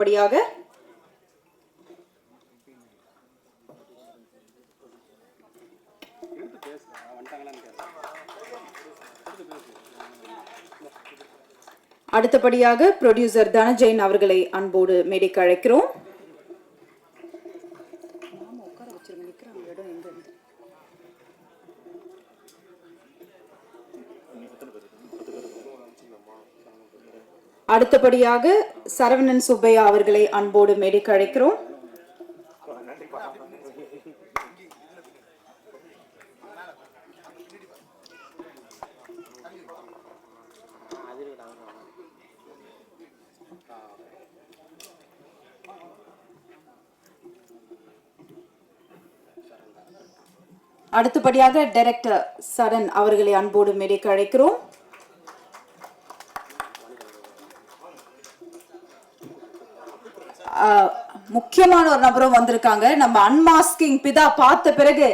படியாக? அடுத்தபடியாக ப்ரொடியூசர் தனஜெயின் அவர்களை அன்போடு மேடைக்கு அழைக்கிறோம். அடுத்தபடியாக சரவணன் சுப்பையா அவர்களை அன்போடு மேடைக்கு அழைக்கிறோம். அடுத்தபடியாக டைரக்டர் சரண் அவர்களை அன்போடு மேடைக்கு அழைக்கிறோம். முக்கியமான ஒரு நபரும் வந்திருக்காங்க. நம்ம அன்மாஸ்கிங் பிதா பார்த்த பிறகு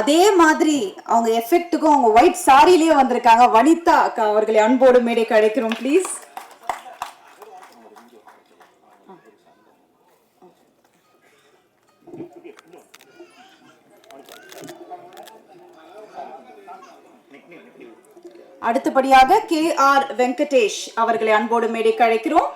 அதே மாதிரி அவங்க எஃபெக்ட்டுக்கும் அவங்க ஒயிட் சாரிலேயே வந்திருக்காங்க. வனிதா அக்கா அவர்களை அன்போடு மேடைக்கு அழைக்கிறோம் ப்ளீஸ் அடுத்தபடியாக கே ஆர் வெங்கடேஷ் அவர்களை அன்போடு மேடைக்கு அழைக்கிறோம்.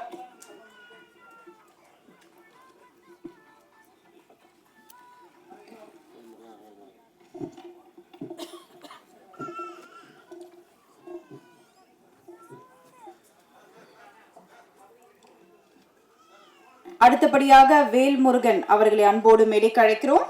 அடுத்தபடியாக வேல்முருகன் அவர்களை அன்போடு மேடைக்கு அழைக்கிறோம்.